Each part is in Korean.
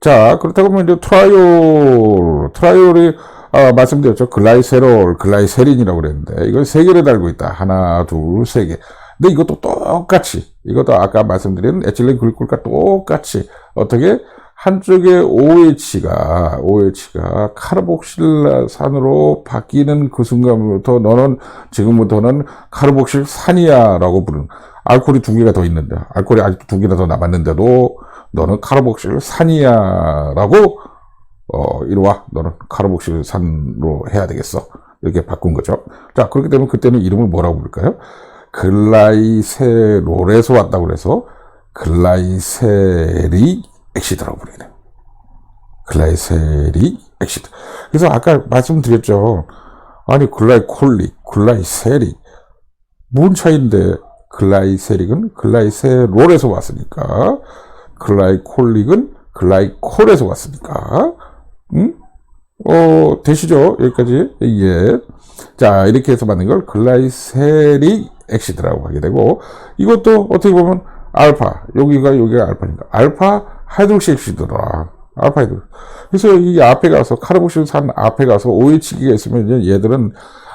자, 그렇다고 하면 이제 트라이올, 트라이올이, 아, 말씀드렸죠. 글라이세롤, 글라이세린이라고 그랬는데, 이걸 세 개를 달고 있다. 하나, 둘, 세 개. 근데 이것도 똑같이, 이것도 아까 말씀드린 에틸렌 글리콜과 똑같이, 어떻게, 한쪽에 OH가, OH가 카르복실산으로 바뀌는 그 순간부터 너는 지금부터는 카르복실산이야라고 부르는 알코올이 두 개가 더 있는데, 알코올이 아직 두 개나 더 남았는데도 너는 카르복실 산이야라고 어, 이리 와. 너는 카르복실 산으로 해야 되겠어. 이렇게 바꾼 거죠. 자, 그렇기 때문에 그때는 이름을 뭐라고 부를까요? 글라이세롤에서 왔다고 그래서 글라이세리 엑시드라고 부르네. 글라이세리 엑시드. 그래서 아까 말씀드렸죠. 아니, 글라이콜리, 글라이세리. 뭔 차이인데, 글라이세릭은 글라이세롤에서 왔으니까, 글라이콜릭은 글라이콜에서 왔으니까, 응? 어, 되시죠? 여기까지. 예. 자, 이렇게 해서 만든 걸 글라이세릭 엑시드라고 하게 되고, 이것도 어떻게 보면 알파, 여기가, 여기가 알파니까. 알파 하이드록시 엑시드라. 알파 하이드록. 그래서 이 앞에 가서, 카르복실산 앞에 가서 OH기가 있으면 얘들은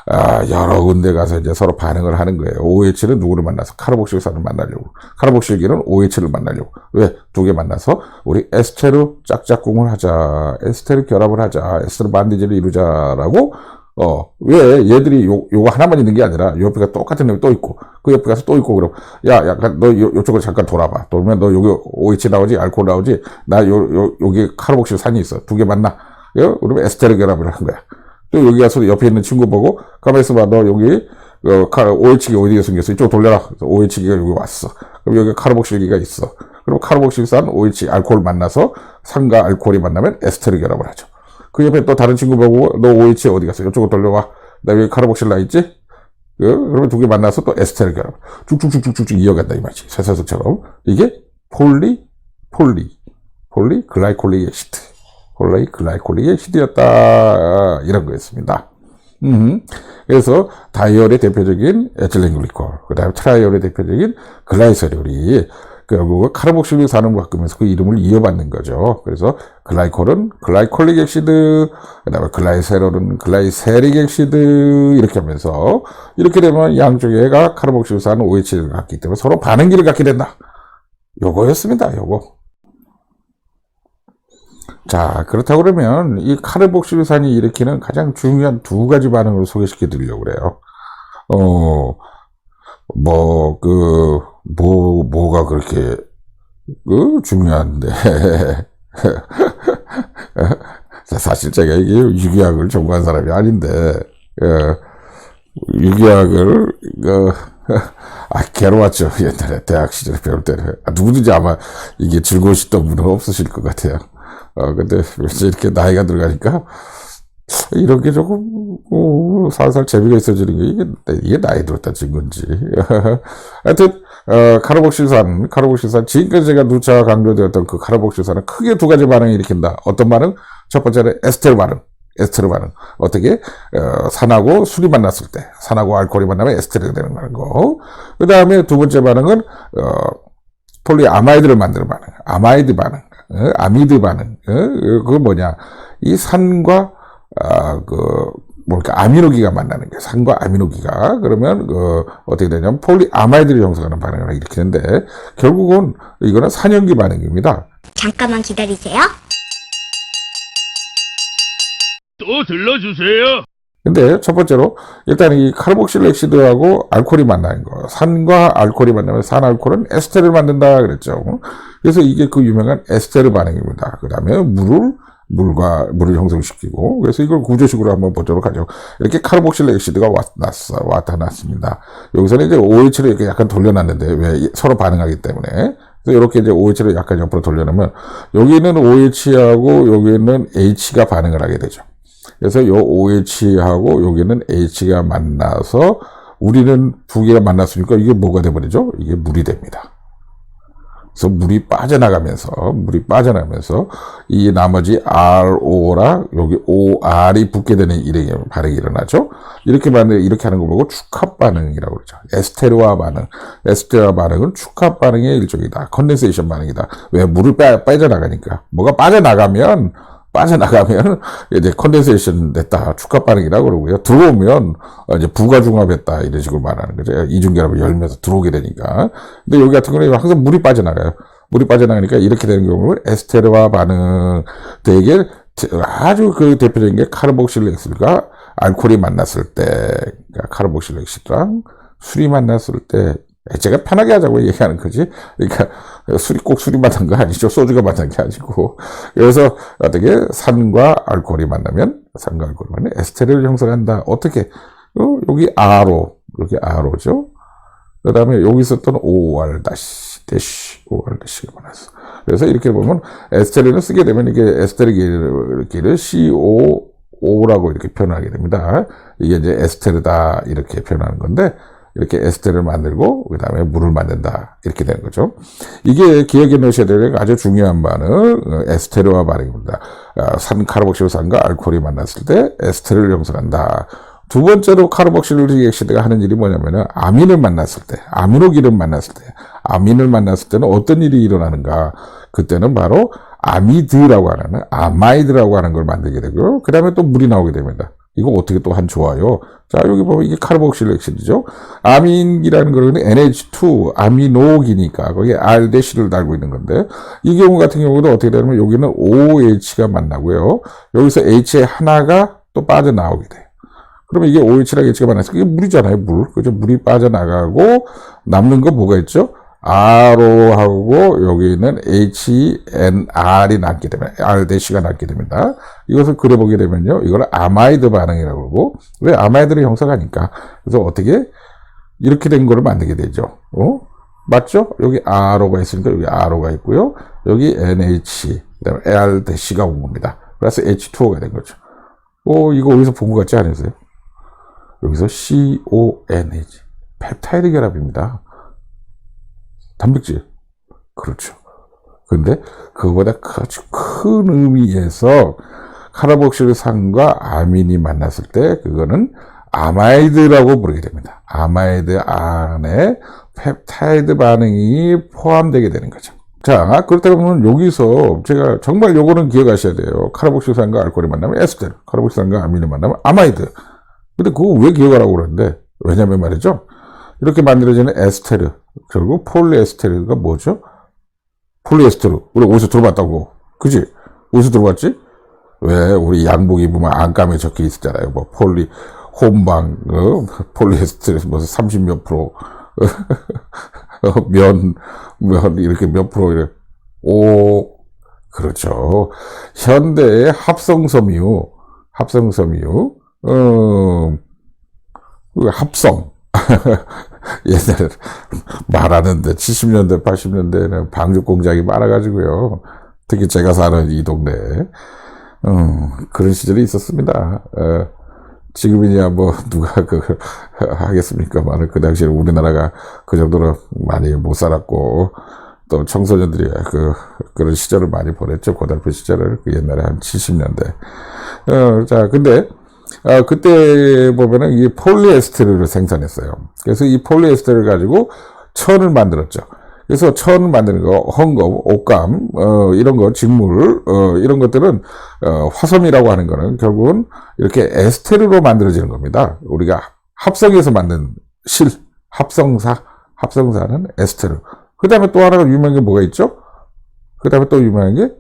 아, 여러 군데 가서 이제 서로 반응을 하는 거예요. OH는 누구를 만나서 카르복실 산을 만나려고. 카르복실기는 OH를 만나려고. 왜? 두 개 만나서 우리 에스테르 짝짝꿍을 하자. 에스테르 결합을 하자. 에스테르 반디지를 이루자라고 어, 왜 얘들이 요, 요거 하나만 있는 게 아니라 옆에가 똑같은 놈이 또 있고 그 옆에 가서 또 있고 그럼 야 약간 너 요, 요쪽으로 잠깐 돌아봐 돌면 너 여기 OH 나오지 알코올 나오지 나 요, 요, 여기 카르복실 산이 있어 두 개 만나 요, 그러면 에스테르 결합을 한 거야 또 여기 가서 옆에 있는 친구 보고 가만히 있어봐 너 여기 어, 카, OH기 어디에 생겼어 이쪽 돌려라 OH기가 여기 왔어 그럼 여기 카르복실기가 있어 그럼 카르복실산 OH 알코올 만나서 산과 알코올이 만나면 에스테르 결합을 하죠 그 옆에 또 다른 친구 보고 너 OH 어디 갔어? 이쪽으로 돌려와. 나 여기 카르복실 나 있지? 그, 그러면 두 개 만나서 또 에스테르 결합. 쭉쭉쭉쭉쭉 이어간다 이 말이지. 쇠사슬처럼. 이게 폴리, 폴리, 폴리 글라이콜릭 애시 드. 폴리 글라이콜릭 애시드였다. 이런 거였습니다. 음, 그래서 다이얼의 대표적인 에틸렌글리콜, 그 다음에 트라이얼의 대표적인 글라이세롤이 결국 카르복실을 사는 바꾸면서 그 이름을 이어받는 거죠. 그래서 글라이콜은 글라이콜릭 엑시드, 그 다음에 글라이세롤은 글라이세릭 엑시드 이렇게 하면서 이렇게 되면 양쪽에가 카르복실산 OH를 갖기 때문에 서로 반응기를 갖게 된다. 요거였습니다. 요거. 자, 그렇다고 그러면 이 카르복실산이 일으키는 가장 중요한 두 가지 반응을 소개시켜 드리려고 그래요. 어, 뭐, 그, 뭐, 뭐가 그렇게, 그, 중요한데. 사실 제가 이게 유기학을 전공한 사람이 아닌데, 어, 유기학을, 그, 아, 괴로웠죠. 옛날에 대학 시절에 배울 때는. 아, 누구든지 아마 이게 즐거우셨던 분은 없으실 것 같아요. 어, 근데 이렇게 나이가 들어가니까, 이런 게 조금, 어, 살살 재미가 있어지는 게, 이게, 이게 나이 들었다 증거인지. 하여튼, 어, 카르복실산, 카르복실산, 지금까지 제가 누차 강조되었던 그 카르복실산은 크게 두 가지 반응을 일으킨다. 어떤 반응? 첫 번째는 에스테르 반응. 에스테르 반응. 어떻게? 어, 산하고 술이 만났을 때, 산하고 알코올이 만나면 에스테르가 되는 거. 그 다음에 두 번째 반응은, 어, 폴리아마이드를 만드는 반응. 아마이드 반응. 어, 아미드 반응. 어, 그건 뭐냐. 이 산과, 아, 그, 뭐랄까, 아미노기가 만나는 게 산과 아미노기가. 그러면, 그, 어떻게 되냐면, 폴리아마이드를 형성하는 반응을 일으키는데, 결국은, 이거는 산염기 반응입니다. 잠깐만 기다리세요. 또 들러주세요. 근데 첫 번째로 일단 이 카르복실 엑시드하고 알코올이 만나는 거. 산과 알코올이 만나면 산 알코올은 에스테르를 만든다 그랬죠. 그래서 이게 그 유명한 에스테르 반응입니다. 그 다음에 물을 물과 물을 형성시키고 그래서 이걸 구조식으로 한번 보도록 하죠. 이렇게 카르복실 엑시드가 왔났어 나타났습니다. 여기서는 이제 OH를 이렇게 약간 돌려놨는데 왜 서로 반응하기 때문에 그래서 이렇게 이제 OH를 약간 옆으로 돌려놓으면 여기는 OH하고 여기는 H가 반응을 하게 되죠. 그래서 요 OH하고 여기는 H가 만나서 우리는 두 개가 만났으니까 이게 뭐가 돼버리죠? 이게 물이 됩니다. 그래서 물이 빠져나가면서 물이 빠져나가면서 이 나머지 RO랑 여기 OR이 붙게 되는 일이 반응이 일어나죠. 이렇게 반응 이렇게 하는 거 보고 축합 반응이라고 그러죠. 에스테르와 반응, 에스테르와 반응은 축합 반응의 일종이다. 컨덴세이션 반응이다. 왜 물을 빠, 빠져나가니까 뭐가 빠져나가면 빠져나가면 이제 컨덴세이션 됐다. 축합 반응이라고 그러고요. 들어오면 이제 부가 중합했다. 이런 식으로 말하는 거죠. 이중결합을 열면서 들어오게 되니까. 근데 여기 같은 경우는 항상 물이 빠져나가요. 물이 빠져나가니까 이렇게 되는 경우는 에스테르와 반응 되게 아주 그 대표적인 게 카르복실렉스가 알코올이 만났을 때, 그러니까 카르복실렉스랑 술이 만났을 때 제가 편하게 하자고 얘기하는 거지. 그러니까 술이 꼭 술이 만난 거 아니죠. 소주가 만난 게 아니고. 그래서 어떻게 산과 알코올이 만나면 산과 알코올이 만나면 에스테르를 형성한다. 어떻게? 어, 여기 R로 여기 R로죠. 그 다음에 여기 있었던 OR 다시 대시 OR 다시가 많았어. 그래서 이렇게 보면 에스테르를 쓰게 되면 이게 에스테르기를 COO라고 이렇게 표현하게 됩니다. 이게 이제 에스테르다 이렇게 표현하는 건데 이렇게 에스테를 만들고 그 다음에 물을 만든다 이렇게 되는 거죠. 이게 기억에 넣으셔야 될 아주 중요한 반응 어, 에스테르와 반응입니다. 아, 산 카르복실산과 알코올이 만났을 때 에스테를 형성한다. 두 번째로 카르복실리엑시드가 하는 일이 뭐냐면은 아민을 만났을 때, 아미노기를 만났을 때, 아민을 만났을 때는 어떤 일이 일어나는가? 그때는 바로 아미드라고 하는, 아마이드라고 하는 걸 만들게 되고요. 그 다음에 또 물이 나오게 됩니다. 이거 어떻게 또 한 좋아요? 자, 여기 보면 이게 카르복실렉시드죠. 아민이라는 거는 NH2, 아미노기니까 거기에 R-를 달고 있는 건데, 이 경우 같은 경우도 어떻게 되냐면 여기는 OH가 만나고요. 여기서 H의 하나가 또 빠져나오게 돼요. 그러면 이게 OH랑 H가 만나서 이게 물이잖아요, 물. 그죠? 물이 빠져나가고 남는 거 뭐가 있죠? R하고 여기 있는 HNR이 남게 되면 R-가 남게 됩니다. 이것을 그려보게 되면요. 이걸 아마이드 반응이라고 그러고 왜 아마이드를 형성하니까 그래서 어떻게 이렇게 된 거를 만들게 되죠. 어? 맞죠? 여기 R가 있으니까 여기 R가 있고요. 여기 NH 그다음에 R-가 온 겁니다. 그래서 H2O가 된 거죠. 어, 이거 어디서 본 것 같지 않으세요? 여기서 CONH 펩타이드 결합입니다. 단백질. 그렇죠. 근데 그거보다 아주 큰 의미에서 카르복실산과 아민이 만났을 때 그거는 아마이드라고 부르게 됩니다. 아마이드 안에 펩타이드 반응이 포함되게 되는 거죠. 자, 그렇다 보면 여기서 제가 정말 요거는 기억하셔야 돼요. 카르복실산과 알코올이 만나면 에스테르, 카르복실산과 아민이 만나면 아마이드. 근데 그거 왜 기억하라고 그러는데? 왜냐면 말이죠. 이렇게 만들어지는 에스테르, 결국 폴리에스테르가 뭐죠? 폴리에스테르. 우리 어디서 들어봤다고. 그지? 어디서 들어봤지? 왜, 우리 양복 입으면 안감에 적혀 있었잖아요. 뭐, 폴리, 홈방, 어? 폴리에스테르, 무슨 30몇 프로, 어, 면, 면, 이렇게 몇 프로, 이렇게. 오, 그렇죠. 현대의 합성섬유, 합성섬유, 어, 그 합성. 옛날에 말하는데 70년대, 80년대에는 방죽 공장이 많아가지고요. 특히 제가 사는 이 동네에 음, 그런 시절이 있었습니다. 어, 지금이야 뭐 누가 그 하겠습니까만 그 당시에 우리나라가 그 정도로 많이 못 살았고 또 청소년들이 그 그런 시절을 많이 보냈죠 고등학교 시절을 그 옛날에 한 70년대. 어, 자 근데 아, 그때 보면은 이 폴리에스테르를 생산했어요. 그래서 이 폴리에스테르를 가지고 천을 만들었죠. 그래서 천을 만드는 거, 헝겊, 옷감, 어, 이런 거, 직물, 어, 이런 것들은, 어, 화섬이라고 하는 거는 결국은 이렇게 에스테르로 만들어지는 겁니다. 우리가 합성해서 만든 실, 합성사, 합성사는 에스테르. 그 다음에 또 하나가 유명한 게 뭐가 있죠? 그 다음에 또 유명한 게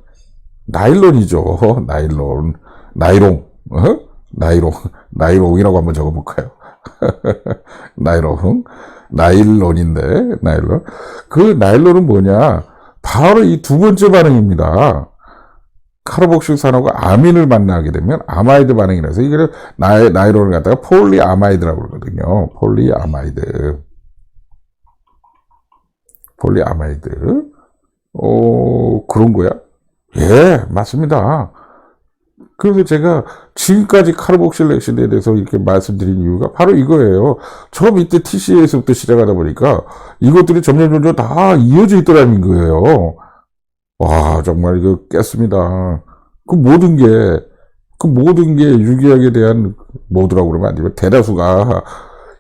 나일론이죠. 나일론. 나이롱. 어? 나이롱, 나이롱이라고 한번 적어볼까요? 나이롱, 나일론인데, 나일론. 그 나일론은 뭐냐? 바로 이 두 번째 반응입니다. 카르복실산하고 아민을 만나게 되면 아마이드 반응이라서 이거를 나이, 나이론을 갖다가 폴리아마이드라고 그러거든요. 폴리아마이드. 폴리아마이드. 어, 그런 거야? 예, 맞습니다. 그래서 제가 지금까지 카르복실렉시드에 대해서 이렇게 말씀드린 이유가 바로 이거예요. 저 밑에 TCA에서부터 시작하다 보니까 이것들이 점점 점점 다 이어져 있더라는 거예요. 와, 정말 이거 깼습니다. 그 모든 게, 그 모든 게 유기학에 대한 뭐더라고 그러면 안 되면 대다수가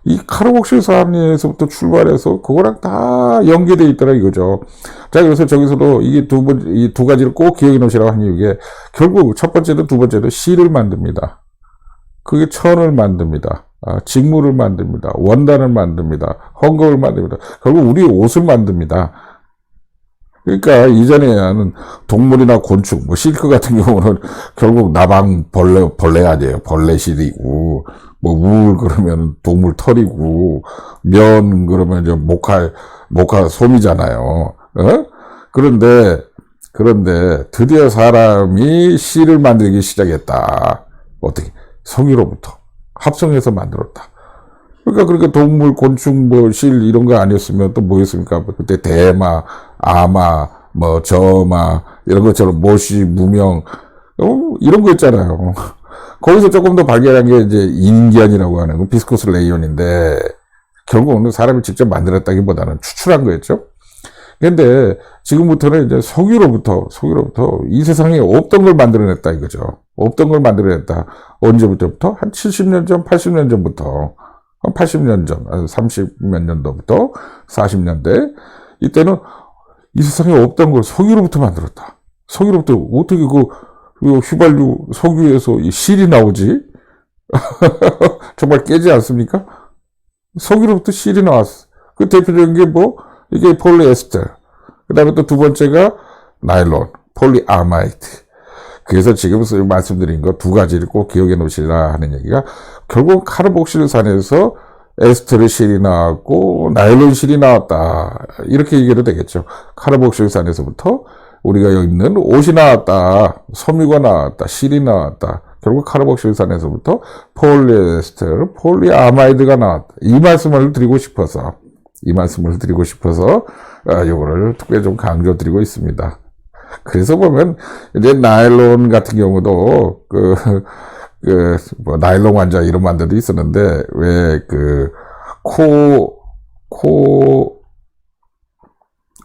이 카르복실 사업에서부터 출발해서 그거랑 다 연계되어 있더라 이거죠. 자, 그래서 저기서도 이게 두 번, 이 두 가지를 꼭 기억해 놓으시라고 한 이유게 결국 첫 번째도 두 번째도 실을 만듭니다. 그게 천을 만듭니다. 아, 직물을 만듭니다. 원단을 만듭니다. 헝겊을 만듭니다. 결국 우리 옷을 만듭니다. 그러니까 이전에는 동물이나 곤충, 뭐 실크 같은 경우는 결국 나방 벌레 벌레 아니에요. 벌레실이고 뭐울 그러면 동물 털이고 면 그러면 이제 목화 목화 솜이잖아요. 어? 그런데 그런데 드디어 사람이 실을 만들기 시작했다. 어떻게 성유로부터 합성해서 만들었다. 그러니까 그렇게 동물, 곤충, 뭐, 실, 이런 거 아니었으면 또 뭐였습니까? 그때 대마, 아마, 뭐, 저마, 이런 것처럼 모시, 무명, 어, 이런 거 있잖아요. 거기서 조금 더 발견한 게 이제 인기안이라고 하는 거, 비스코스 레이온인데, 결국은 사람이 직접 만들었다기보다는 추출한 거였죠. 근데 지금부터는 이제 석유로부터, 석유로부터 이 세상에 없던 걸 만들어냈다 이거죠. 없던 걸 만들어냈다. 언제부터부터? 한 70년 전, 80년 전부터. 한 80년 전, 30몇 년도부터 40년대. 이때는 이 세상에 없던 걸 석유로부터 만들었다. 석유로부터 어떻게 그, 그 휘발유 석유에서 이 실이 나오지? 정말 깨지 않습니까? 석유로부터 실이 나왔어. 그 대표적인 게 뭐, 이게 폴리에스터. 그 다음에 또 두 번째가 나일론, 폴리아마이드. 그래서 지금 말씀드린 거 두 가지를 꼭 기억해 놓으시라 하는 얘기가 결국 카르복실산에서 에스테르 실이 나왔고 나일론 실이 나왔다. 이렇게 얘기해도 되겠죠. 카르복실산에서부터 우리가 여기 있는 옷이 나왔다. 섬유가 나왔다. 실이 나왔다. 결국 카르복실산에서부터 폴리에스테르, 폴리아마이드가 나왔다. 이 말씀을 드리고 싶어서 이 말씀을 드리고 싶어서 아, 요거를 특별히 좀 강조드리고 있습니다. 그래서 보면 이제 나일론 같은 경우도 그, 그, 뭐, 나일론 환자 이런 만들도 있었는데, 왜 그, 코, 코,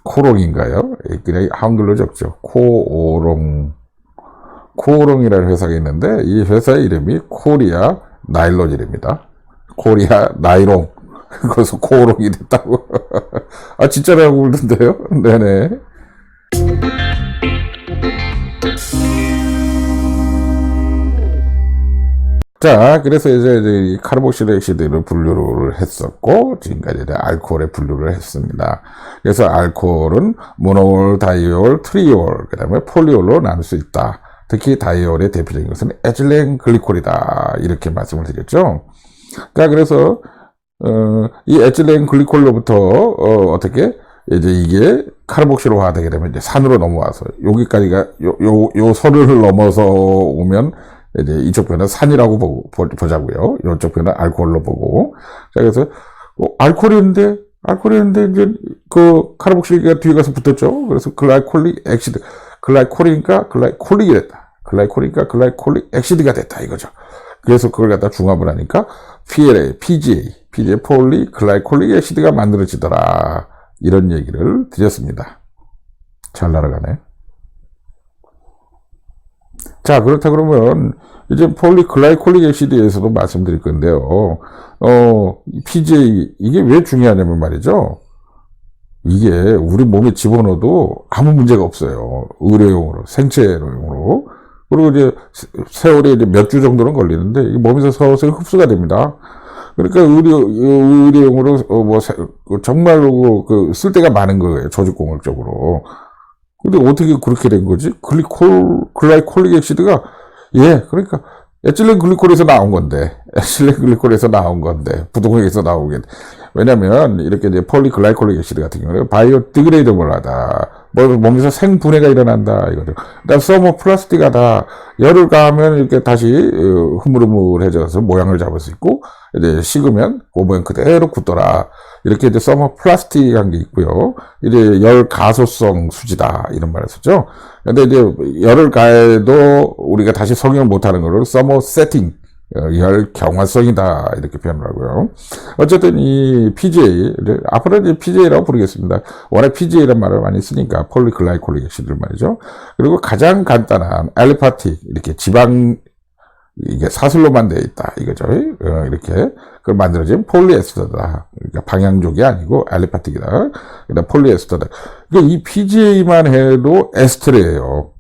코롱인가요? 예, 그냥 한글로 적죠. 코오롱. 코오롱이라는 회사가 있는데, 이 회사의 이름이 코리아 나일론이랍니다. 코리아 나이롱. 그래서 코오롱이 됐다고. 아, 진짜라고 그러던데요? 네네. 자, 그래서 이제, 카르복실엑시드를 분류를 했었고, 지금까지 알코올에 분류를 했습니다. 그래서 알코올은 모노올, 다이올, 트리올, 그 다음에 폴리올로 나눌 수 있다. 특히 다이올의 대표적인 것은 에틸렌 글리콜이다. 이렇게 말씀을 드렸죠. 자, 그래서, 어, 이 에틸렌 글리콜로부터, 어, 어떻게, 이제 이게 카르복실화가 되게 되면 이제 산으로 넘어와서, 여기까지가, 요, 요, 요 선을 넘어서 오면, 이제 이쪽 편은 산이라고 보고, 보, 보자고요. 이쪽 편은 알코올로 보고. 자, 그래서, 어, 알코올인데, 알코올인데, 이제, 그, 카르복실기가 뒤에 가서 붙었죠. 그래서 글라이콜릭 엑시드. 글라이콜이니까 글라이콜릭이 됐다. 글라이콜이니까 글라이콜릭 엑시드가 됐다. 이거죠. 그래서 그걸 갖다 중합을 하니까, PLA, PGA, PGA 폴리 글라이콜릭 엑시드가 만들어지더라. 이런 얘기를 드렸습니다. 잘 날아가네. 자, 그렇다 그러면, 이제 폴리글라이콜릭 액시드에서도 말씀드릴 건데요. 어, PGA, 이게 왜 중요하냐면 말이죠. 이게 우리 몸에 집어넣어도 아무 문제가 없어요. 의료용으로, 생체용으로. 그리고 이제 세월이 이제 몇 주 정도는 걸리는데, 이 몸에서 서서히 흡수가 됩니다. 그러니까 의료, 의료용으로, 어, 뭐, 세- 정말로 그, 쓸 데가 많은 거예요. 조직공학적으로. 근데 어떻게 그렇게 된 거지? 글리콜, 글라이콜릭 액시드가, 예, 그러니까, 에틸렌 글리콜에서 나온 건데, 에틸렌 글리콜에서 나온 건데, 부동액에서 나오게. 왜냐면, 이렇게 이제 폴리글라이콜릭 액시드 같은 경우는 바이오 디그레이더블하다. 뭐 몸에서 생분해가 일어난다 이거죠. 그다음 서머 플라스틱하다 열을 가하면 이렇게 다시 어, 흐물흐물해져서 모양을 잡을 수 있고 이제 식으면 그 모양 그대로 굳더라. 이렇게 이제 서머 플라스틱한 게 있고요. 이제 열 가소성 수지다 이런 말을 쓰죠. 근데 이제 열을 가해도 우리가 다시 성형 못하는 거를 서머 세팅 어, 열 경화성이다 이렇게 표현을 하고요. 어쨌든 이 PGA 를 앞으로 이제 PGA라고 부르겠습니다. 워낙 PGA란 말을 많이 쓰니까 폴리글라이콜릭 액시드 말이죠. 그리고 가장 간단한 알리파틱 이렇게 지방 이게 사슬로만 되어 있다 이거죠. 어, 이렇게 그걸 만들어진 폴리에스터다. 그러니까 방향족이 아니고 알리파틱이다. 그다음 폴리에스터다. 그러니까 이 PGA만 해도 에스테르예요.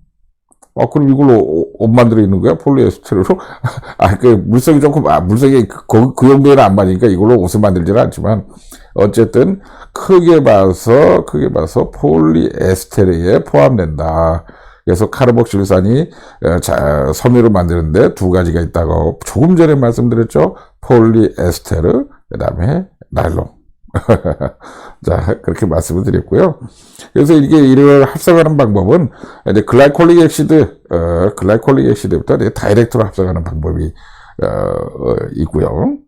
어, 그럼 이걸로 옷- 옷 만들어 있는 거야? 폴리에스테르로? 아, 그, 물성이 조금, 아, 물성이 그, 그, 그 정도에는 안 맞으니까 이걸로 옷을 만들지는 않지만, 어쨌든, 크게 봐서, 크게 봐서 폴리에스테르에 포함된다. 그래서 카르복실산이, 어, 자, 섬유를 만드는데 두 가지가 있다고 조금 전에 말씀드렸죠? 폴리에스테르, 그 다음에 나일론. 자, 그렇게 말씀을 드렸고요. 그래서 이게 이를 합성하는 방법은 이제 글라이콜릭 액시드, 어, 글라이콜릭 액시드부터 다이렉트로 합성하는 방법이 어, 어, 있고요.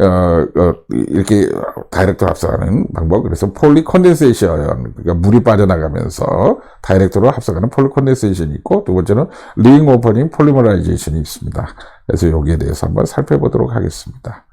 어, 어, 이렇게 다이렉트로 합성하는 방법. 그래서 폴리 컨덴세이션, 그러니까 물이 빠져나가면서 다이렉트로 합성하는 폴리 컨덴세이션이 있고, 두 번째는 리잉 오퍼닝 폴리머라이제이션이 있습니다. 그래서 여기에 대해서 한번 살펴보도록 하겠습니다.